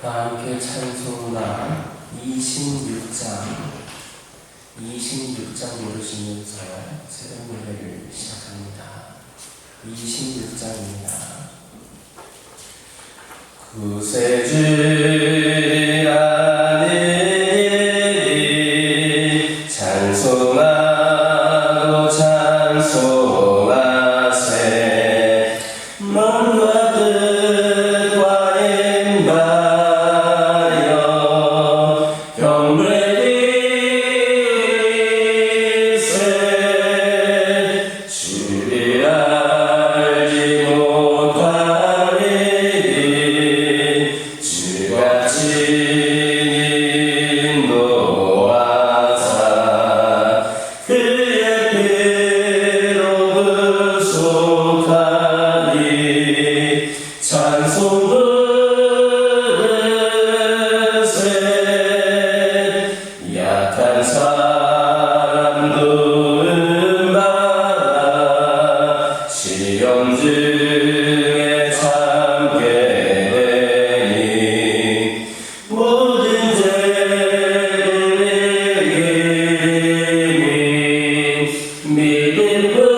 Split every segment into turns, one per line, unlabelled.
다 함께 찬송가 26장 26장 부르시면서 새로운 노래를 시작합니다. 26장입니다. 구세주 믿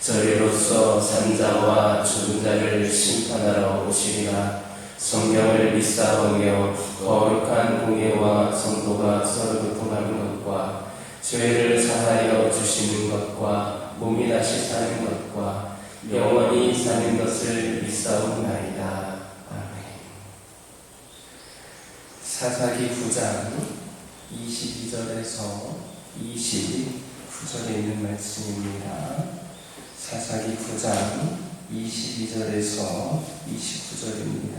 저리로서 산자와 죽은 자를 심판하러 오시리라 성경을 믿사오며 거룩한 공예와 성도가 서로 교통하는 것과 죄를 사하여 주시는 것과 몸이 다시 사는 것과 영원히 사는 것을 믿사옵나이다. 아멘. 사사기 9장 22절에서 29절에 있는 말씀입니다. 사사기 9장 22절에서 29절입니다.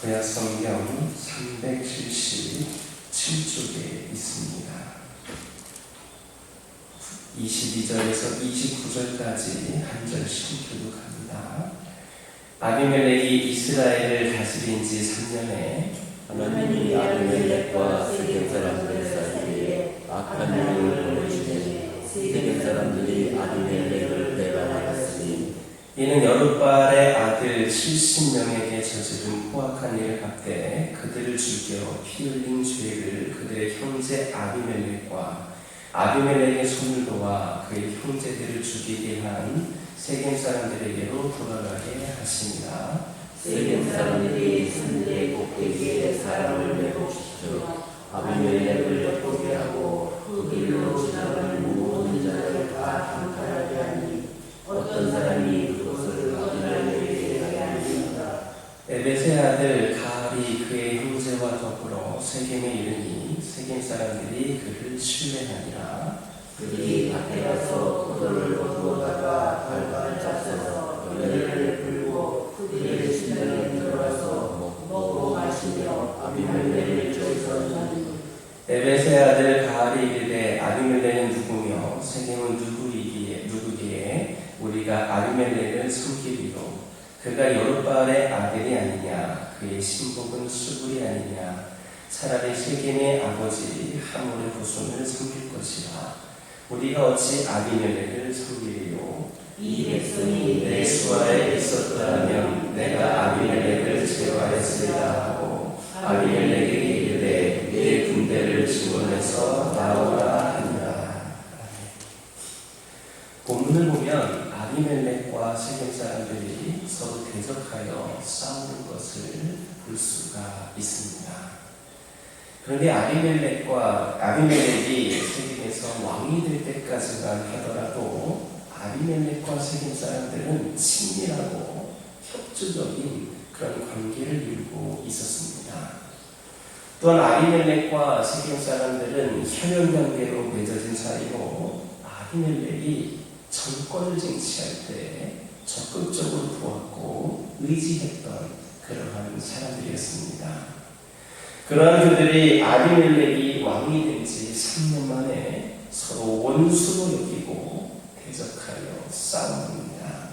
고야 성경 377쪽에 있습니다. 22절에서 29절까지 한 절씩 교독합니다. 아비멜렉이 이스라엘을 다스린 지 3년에
하나님이 아비멜렉과 세겜 사람들 사이에 악한 영을 보내주니 세겜 사람들이 아비멜렉을
이는 여룻발의 아들 70명에게 저지른 포악한 일을 갚되 그들을 죽여 피 흘린 죄를 그들의 형제 아비멜렉과 아비멜렉의 손을 도와 그의 형제들을 죽이게 한 세겜 사람들에게로 돌아가게 하십니다.
세겜 사람들이 산들의 꼭대기에 사람을 매복시켜 아비멜렉을 엿보게 하고 그 길로 지나가는 모든 자를 다 강탈하게 하니 어떤 사람이 그것을 아비멜렉에게 하게 하니까
에베세 아들 가알이 그의 형제와 더불어 세겜에 이르니 세겜 사람들이 그를 신뢰하니라.
그들이 밭에 가서 포도를 거두어다가 발발을 짜서 열매를 풀고 그들의 신당에 들어가서 먹고 마시며 아비멜렉을 쫓아오니
에베세 아들 가알이 이르되 아비멜렉은 누구며 세겜은 누구이기에 누구기에 우리가 아비멜렉을 섬기리로 그가 여룻바알의 아들이 아니냐 그의 신복은 수불이 아니냐 차라리 세겜의 아버지 하물의 후손을 섬길 것이라 우리가 어찌 아비멜렉을 섬기리요
이 백성이
내 수하에 있었더라면 내가 아비멜렉을 제거하였으리라 하고 아비멜렉에게 이르되 내 군대를 지원해서 나오라 하니라. 오늘 보면 아비멜렉과 세겜 사람들이 대적하여 싸우는 것을 볼 수가 있습니다. 그런데 아비멜렉과 아비멜렉이 세겜에서 왕이 될 때까지만 하더라도 아비멜렉과 세겜 사람들은 친밀하고 협조적인 그런 관계를 이루고 있었습니다. 또한 아비멜렉과 세겜 사람들은 혈연 관계로 맺어진 사이로 아비멜렉이 정권을 쟁취할 때 적극적으로 도왔고 의지했던 그러한 사람들이었습니다. 그러한 그들이 아비멜렉이 왕이 된 지 3년 만에 서로 원수로 여기고 대적하여 싸웁니다.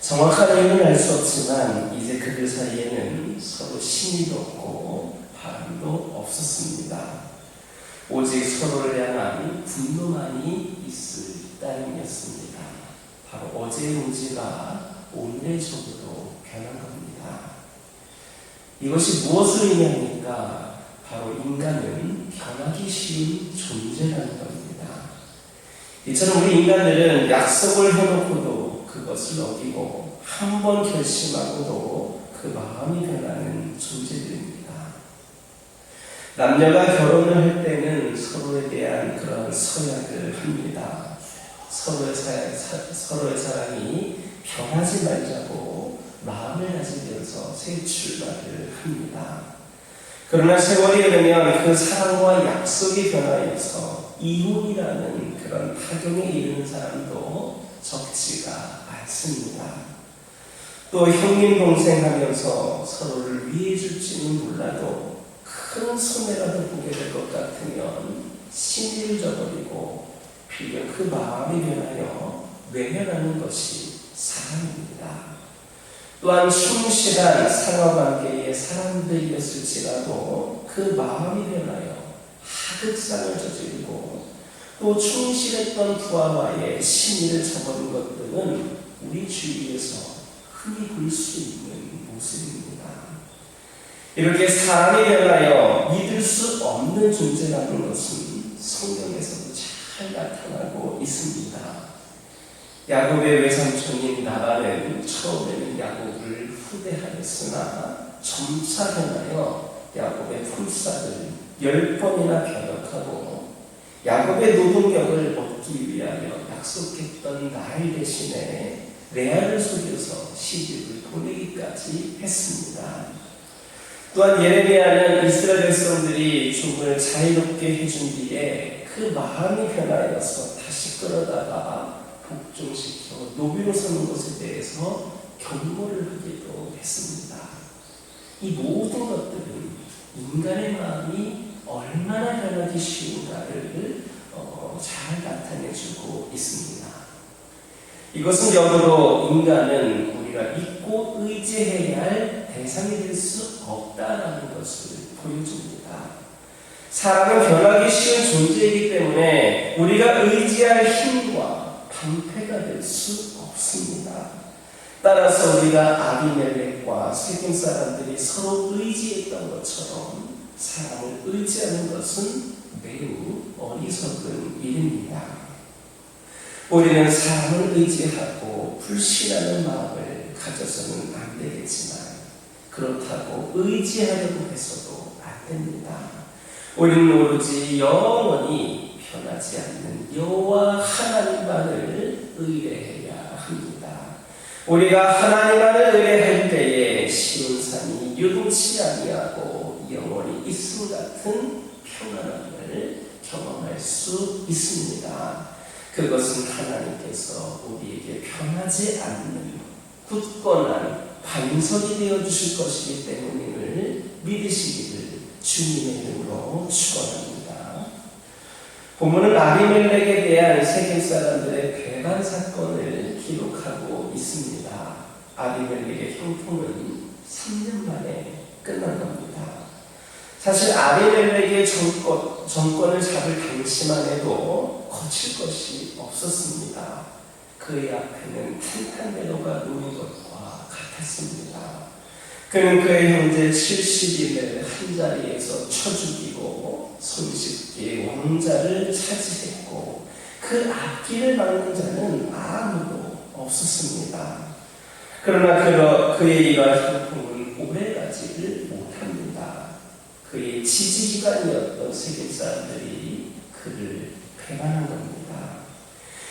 정확한 이유는 알 수 없지만 이제 그들 사이에는 서로 신의도 없고 바람도 없었습니다. 오직 서로를 향한 분노만이 있을 따름이었습니다. 바로 어제의 문제가 오늘의 적으로 변한 겁니다. 이것이 무엇을 의미합니까? 바로 인간은 변하기 쉬운 존재라는 겁니다. 이처럼 우리 인간들은 약속을 해놓고도 그것을 어기고 한 번 결심하고도 그 마음이 변하는 존재들입니다. 남녀가 결혼을 할 때는 서로에 대한 그런 서약을 합니다. 서로의, 사, 사, 서로의 사랑이 변하지 말자고 마음을 다지면서 새 출발을 합니다. 그러나 세월이 흐르면 그 사랑과 약속이 변하여서 이혼이라는 그런 타경에 이르는 사람도 적지가 않습니다. 또 형님 동생 하면서 서로를 위해 줄지는 몰라도 큰 손해라도 보게 될 것 같으면 신의를 저버리고 비려 그 마음이 변하여 외면하는 것이 사랑입니다. 또한 충실한 상하관계의 사람들이었을지라도 그 마음이 변하여 하극상을 저지르고 또 충실했던 부하와의 신의를 저버린 것들은 우리 주위에서 흔히 볼 수 있는 모습입니다. 이렇게 사람이 변하여 믿을 수 없는 존재라는 것은 성경에서도 잘 나타나고 있습니다. 야곱의 외삼촌인 나발은 처음에는 야곱을 후대하였으나 점차 변하여 야곱의 품삯을 열 번이나 변혁하고 야곱의 노동력을 얻기 위하여 약속했던 날 대신에 레아를 속여서 시집을 보내기까지 했습니다. 또한 예레미야는 이스라엘 백성들이 죽음을 자유롭게 해준 뒤에 그 마음이 변하여서 다시 끌어다가 복종시켜 노비로 서는 것에 대해서 경고를 하기도 했습니다. 이 모든 것들은 인간의 마음이 얼마나 변하기 쉬운가를 어, 잘 나타내주고 있습니다. 이것은 역으로 인간은 우리가 믿고 의지해야 할 대상이 될 수 없다라는 것을 보여줍니다. 사람은 변하기 쉬운 존재이기 때문에 우리가 의지할 힘과 방패가 될 수 없습니다. 따라서 우리가 아비멜렉과 세겜 사람들이 서로 의지했던 것처럼 사람을 의지하는 것은 매우 어리석은 일입니다. 우리는 사람을 의지하고 불신하는 마음을 가져서는 안 되겠지만 그렇다고 의지하려고 해서도 안 됩니다. 우리는 오로지 영원히 변하지 않는 여호와 하나님만을 의뢰해야 합니다. 우리가 하나님만을 의뢰할 때에 쉬운 산이 유동치 아니하고 영원히 있음 같은 평안함을 경험할 수 있습니다. 그것은 하나님께서 우리에게 변하지 않는 굳건한 반석이 되어 주실 것이기 때문임을 믿으시기를 주님의 이름으로 축원합니다. 본문은 아비멜렉에 대한 세겜 사람들의 배반 사건을 기록하고 있습니다. 아비멜렉의 형통은 3년 만에 끝난 겁니다. 사실 아비멜렉의 정권, 정권을 잡을 당시만 해도 거칠 것이 없었습니다. 그의 앞에는 탄탄대로가 놓인 것과 같았습니다. 그는 그의 형제 70인을 한 자리에서 쳐 죽이고 손쉽게 왕자를 차지했고 그그 앞길을 막는 자는 아무도 없었습니다. 그러나 그, 그의 이러한 형통은 오래가지를 못합니다. 그의 지지기관이었던 세계 사람들이 그를 배반한 겁니다.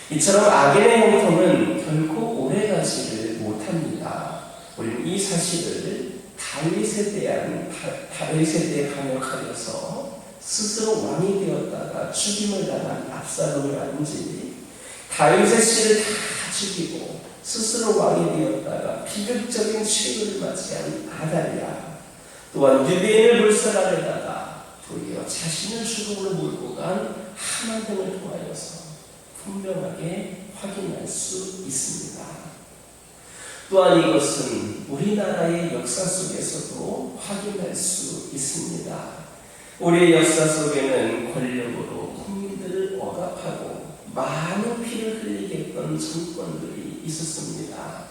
이처럼 악인의 형통은 결코 오래가지를 못합니다. 우리는 이 사실을 다윗에 대한 다- 다윗에 대해 반역하여서 스스로 왕이 되었다가 죽임을 당한 압살롬을 알지 다윗의 씨를 다 죽이고 스스로 왕이 되었다가 비극적인 취급을 맞이한 아달랴 또한 유대인을 물살하려다가 도리어 자신을 죽음으로 몰고 간 하만 등을 통하여서 분명하게 확인할 수 있습니다. 또한 이것은 우리나라의 역사 속에서도 확인할 수 있습니다. 우리의 역사 속에는 권력으로 국민들을 억압하고 많은 피를 흘리게 했던 정권들이 있었습니다.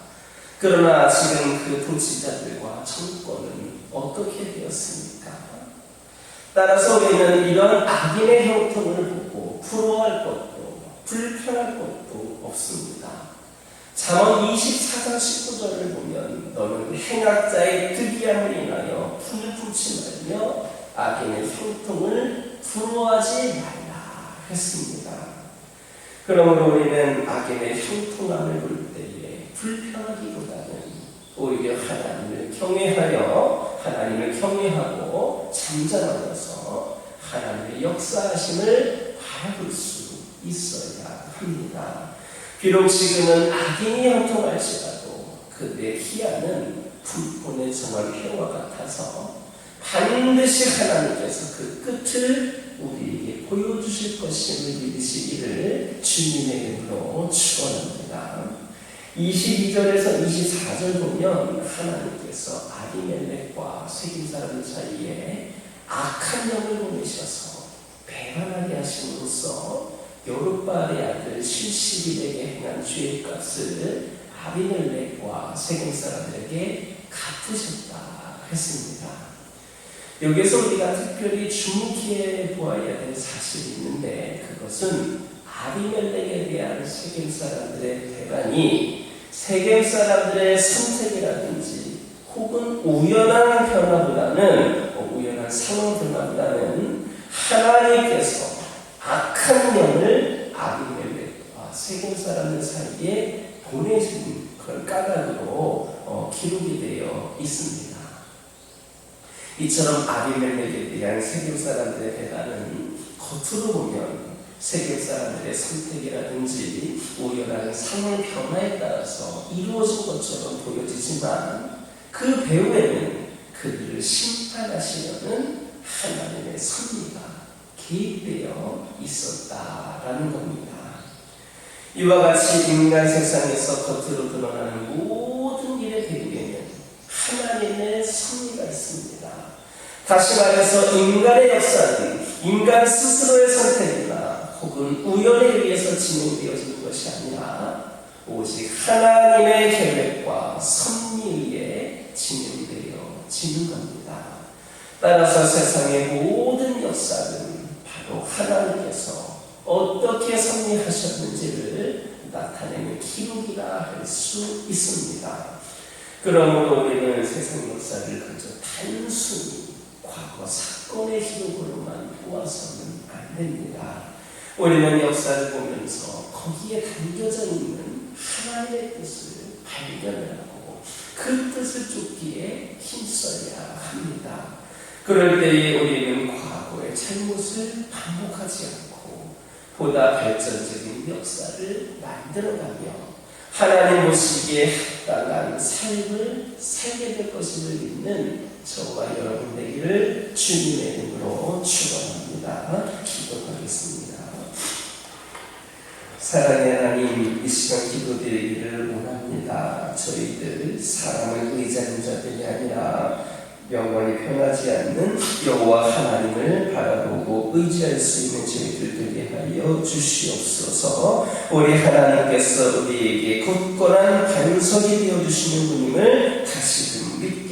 그러나 지금 그 통치자들과 정권은 어떻게 되었습니까? 따라서 우리는 이런 악인의 형통을 보고 부러워할 것도 불편할 것도 없습니다. 잠언 24장 19절을 보면 너는 행악자의 특이함을 인하여 풀을 품지 말며 악인의 형통을 부러워하지 말라 했습니다. 그러므로 우리는 악인의 형통함을 볼 때에 불편하기보다는 오히려 하나님을 경외하여 하나님을 경외하고 잠잠하여서 하나님의 역사하심을 바라볼 수 있어야 합니다. 비록 지금은 악인이 형통할지라도 그들의 희한은 불본의 정한 회와 같아서 반드시 하나님께서 그 끝을 우리에게 보여주실 것임을 믿으시기를 주님의 이름으로 축원합니다. 22절에서 24절 보면 하나님께서 아비멜렉과 세긴 사람 사이에 악한 영을 보내셔서 배반하게 하심으로써 요르바의 아들 실시빌에게 행한 죄의 값을 아비멜렉과 세겜 사람들에게 갚으셨다 했습니다. 여기서 우리가 특별히 주목해 보아야 될 사실이 있는데 그것은 아비멜렉에 대한 세겜 사람들의 대반이 세겜 사람들의 선택이라든지 혹은 우연한 변화보다는 어, 우연한 상황 변화보다는 하나님께서 악한 영을 세겜 사람들 사이에 보내신 그런 까닭으로 어, 기록이 되어 있습니다. 이처럼 아비멜렉에 대한 세겜 사람들의 대단은 겉으로 보면 세계 사람들의 선택이라든지 우연한 상황 변화에 따라서 이루어진 것처럼 보여지지만 그 배후에는 그들을 심판하시려는 하나님의 섭리가 개입되어 있었다라는 겁니다. 이와 같이 인간 세상에서 겉으로 드러나는 모든 일의 배후에는 하나님의 섭리가 있습니다. 다시 말해서 인간의 역사는 인간 스스로의 선택이나 혹은 우연에 의해서 진행되어지는 것이 아니라 오직 하나님의 계획과 섭리에 진행되어 지는 겁니다. 따라서 세상의 모든 역사는 바로 하나님께서 어떻게 섭리하셨는지를 나타내는 기록이라 할 수 있습니다. 그러므로 우리는 세상 역사를 그저 단순히 과거 사건의 기록으로만 보아서는 안 됩니다. 우리는 역사를 보면서 거기에 담겨져 있는 하나님의 뜻을 발견을 하고 그 뜻을 쫓기에 힘써야 합니다. 그럴 때에 우리는 과거의 잘못을 반복하지 않고 보다 발전적인 역사를 만들어가며 하나님 보시기에 합당한 삶을 살게 될 것임을 믿는 저와 여러분 되기를 주님의 이름으로 축원합니다. 기도하겠습니다. 사랑의 하나님, 이 시간 기도드리기를 원합니다. 저희들 사람을 의지하는 자들이 아니라 영원히 변하지 않는 여호와 하나님을 바라보고 의지할 수 있는 저희들 하여 주시옵소서. 우리 하나님께서 우리에게 굳건한 반석이 되어 주시는 분임을 다시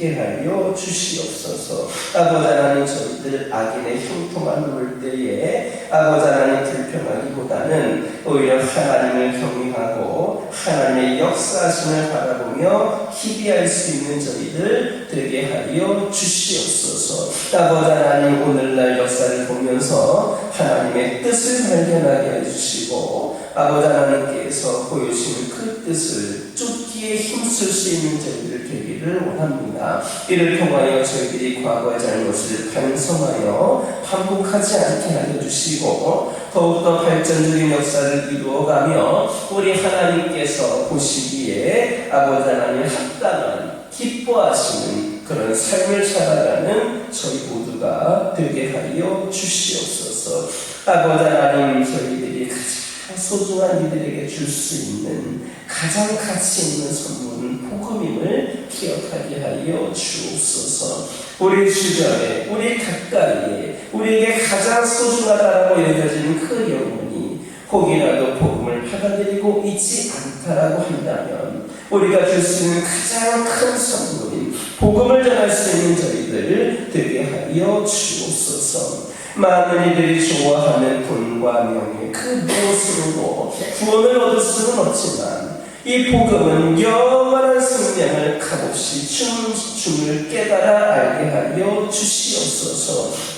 금 믿게 하여 주시옵소서. 아버지 하나님 저희들 악인의 형통함을 볼 때에 아버지 하나님 불평하기보다는 오히려 하나님을 경외하고 하나님의 역사하심을 바라보며 희비할 수 있는 저희들 되게 하여 주시옵소서. 아버지 하나님 오늘날 역사를 보면서 하나님의 뜻을 발견하게 해주시고 아버지 하나님께서 보여주시는 그 뜻을 쫓기에 힘쓸 수 있는 저희들 되기를 원합니다. 이를 통하여 저희들이 과거의 잘못을 반성하여 반복하지 않게 알려주시고 더욱더 발전적인 역사를 이루어가며 우리 하나님께서 보시기에 아버지 하나님 합당한 기뻐하시는 그런 삶을 살아가는 저희 모두가 되게 하여 주시옵소서 아버지 하나님 저희들이 가장 소중한 이들에게 줄 수 있는 가장 가치 있는 선물은 복음임을 기억하게 하여 주옵소서. 우리 주변에, 우리 가까이에, 우리에게 가장 소중하다라고 여겨지는 그 영혼이 혹이라도 복음을 받아들이고 있지 않다라고 한다면 우리가 줄 수 있는 가장 큰 선물인 복음을 전할 수 있는 저희들을 되게 하여 주옵소서. 많은 이들이 좋아하는 돈과 명예 그 무엇으로도 구원을 얻을 수는 없지만 이 복음은 영원한 생명을 값없이 춤, 춤을 깨달아 알게 하여 주시옵소서.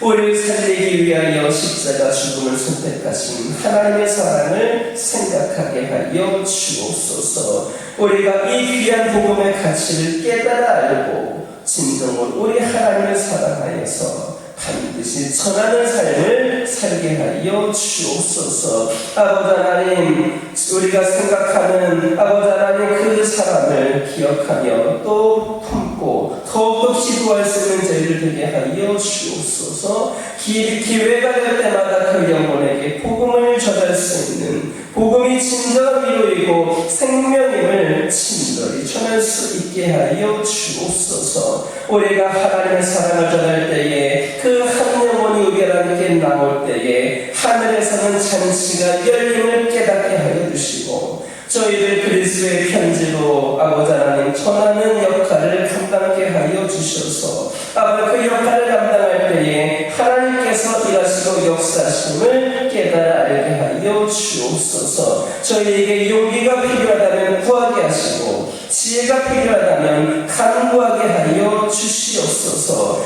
우리를 살리기 위하여 십자가 죽음을 선택하신 하나님의 사랑을 생각하게 하여 주옵소서. 우리가 이 귀한 복음의 가치를 깨달아 알고 진정으로 우리 하나님을 사랑하여서 반드시 전하는 삶을 살게 하여 주옵소서. 아버지 하나님, 우리가 생각하는 아버지 하나님 그 사람을 기억하며 또 품고 더욱더 기도할 수 있는 저희를 되게 하여 주옵소서. 기, 기회가 될 때마다 그 영혼에게 복음을 전할 수 있는 복음이 진정한 위로이고 생명임을 친절히 전할 수 있게 하여 주옵소서. 우리가 하나님의 사랑을 전할 때에 그한 영혼이 우리에게 나올 때에 하늘에서는 잔치가 열림을 깨닫게 하여 주시고 저희들 그리스도의 편지로 아버지 하나님 전하는 역할을 감당하게 하여 주셔서 아버지 그 역할을 감당할 때에 하나님께서 일하시고 역사하심을 깨달아 알게 하여 주옵소서. 저희에게 용기가 필요하다면 구하게 하시고 지혜가 필요하다면 간구하게 하여 주시옵소서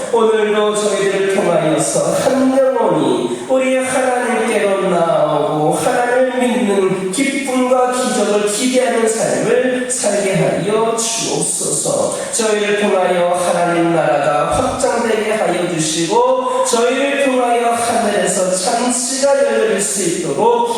통하여서 한 영혼이 우리 하나님께로 나오고 하나님을 믿는 기쁨과 기적을 기대하는 삶을 살게 하여 주옵소서. 저희를 통하여 하나님 나라가 확장되게 하여 주시고 저희를 통하여 하늘에서 잔치가 열릴 수 있도록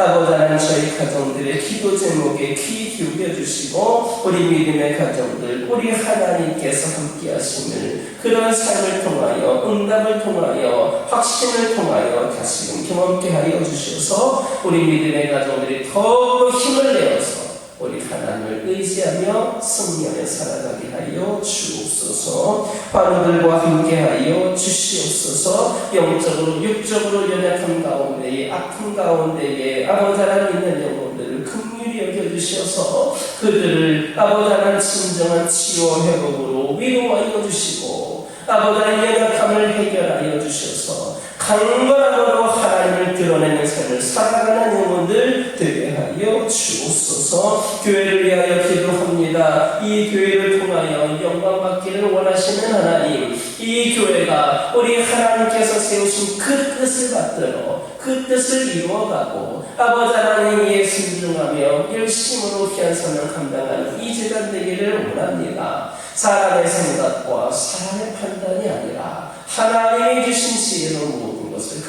아버지 하나님 저희 가정들의 기도 제목에 귀 기울여 주시고 우리 믿음의 가정들 우리 하나님께서 함께 하심을 그런 삶을 통하여 응답을 통하여 확신을 통하여 다시금 경험케 하여 주셔서 우리 믿음의 가정들이 더욱 힘을 내어서 우리 하나님을 의지하며 승리하며 살아가게 하여 주옵소서. 바로들과 함께하여 주시옵소서. 영적으로 육적으로 연약한 가운데에 아픈 가운데에 아버지 하나님 있는 영혼들을 긍휼히 여겨주셔서 그들을 아버지 하나님 진정한 치유 회복으로 위로하여 주시고 아버지 하나님 연약함을 해결하여 주셔서 강건함으로 하나님을 드러내는 삶을 살아가는 영혼들 되게 하여 주옵소서 교회를 위하여 기도합니다. 이 교회를 통하여 영광 받기를 원하시는 하나님 이 교회가 우리 하나님께서 세우신 그 뜻을 받들어 그 뜻을 이루어가고 아버지 하나님 에 순종하며 열심으로 귀한 선을 감당하는 이 재단 되기를 원합니다. 사람의 생각과 사람의 판단이 아니라 하나님이 주신 지혜로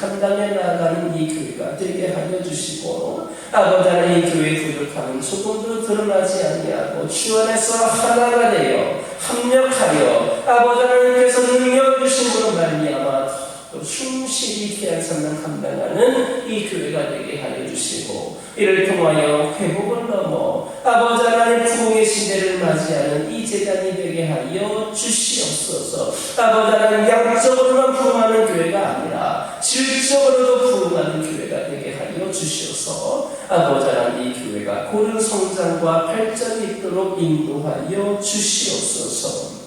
감당해 나가는 이 교회가 되게 하여 주시고 아버지 하나님 이 교회의 부족함은 조금도 드러나지 아니하고 주 안에서 하나가 되어 합력하여 아버지 하나님께서 능력 주심으로 말미암아 또 충실히 귀한 선을 감당하는 이 교회가 되게 하여 주시고 이를 통하여 회복을 넘어 아버지 하나님 부흥의 시대를 맞이하는 이 재단이 되게 하여 주시옵소서. 아버지 하나님 양적으로만 부흥하는 교회가 아니라 질적으로도 부흥하는 교회가 되게 하여 주시옵소서 아버지 하나님 이 교회가 고른 성장과 발전이 있도록 인도하여 주시옵소서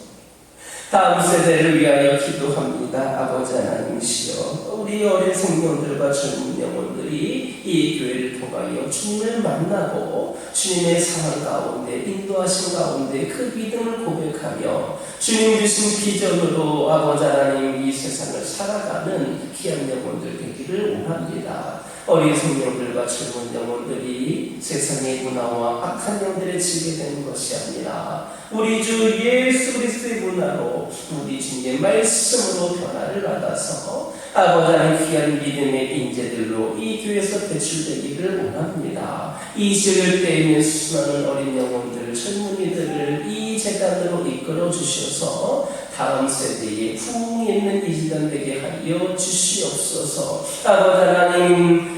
다음 세대를 위하여 기도합니다. 아버지 하나님이시여 우리 어린 생명들과 젊은 영혼들이 이 교회를 통하여 주님을 만나고 주님의 사랑 가운데 인도하신 가운데 그 믿음을 고백하며 주님 주신 비전으로 아버지 하나님 이 세상을 살아가는 귀한 영혼들 되기를 원합니다. 어린 생명들과 젊은 영혼들이 세상의 문화와 악한 영들에 지게 되는 것이 아니라 우리 주 예수 그리스도의 문화로 우리 주님의 말씀으로 변화를 받아서 아버지 하나님 귀한 믿음의 인재들로 이 교회에서 배출되기를 원합니다. 이 시를 때에는 수많은 어린 영혼들, 젊은이들을 이 재단으로 이끌어 주셔서 다음 세대에 부흥 있는 이 재단 되게 하여 주시옵소서. 아버지 하나님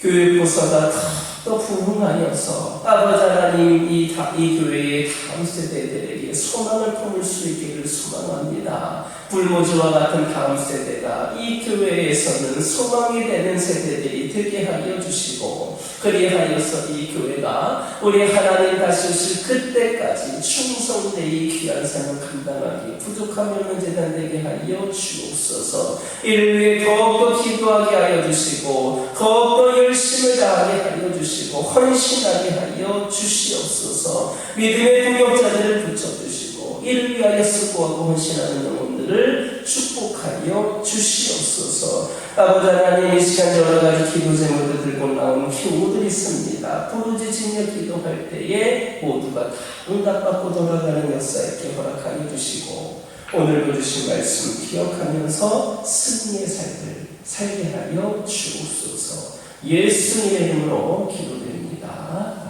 교육부서가 더 부흥하여서 아버지 하나님 이, 다, 이 교회의 다음 세대들에게 소망을 품을 수 있기를 소망합니다. 불모지와 같은 다음 세대가 이 교회에서는 소망이 되는 세대들이 되게 하여 주시고 그리하여서 이 교회가 우리 하나님 다시 오실 그때까지 충성되이 귀한 삶을 감당하기 부족함이 없는 재단 되게 하여 주옵소서. 이를 위해 더욱더 기도하게 하여 주시고 더욱더 열심을 다하게 하여 주시고 헌신하게 하여 주시옵소서. 믿음의 동역자들을 붙여주시고 이를 위하여 수고하고 헌신하는 영혼들을 축복하여 주시옵소서. 아버지 하나님 이 시간 여러 가지 기도 제목을 들고 나온 교우들이 있습니다. 부르짖으며 기도할 때에 모두가 다 응답받고 돌아가는 역사 있게 허락하여 주시고 오늘도 주신 말씀 기억하면서 승리의 삶을 살게 하여 주옵소서. 예수님의 이름으로 기도드립니다.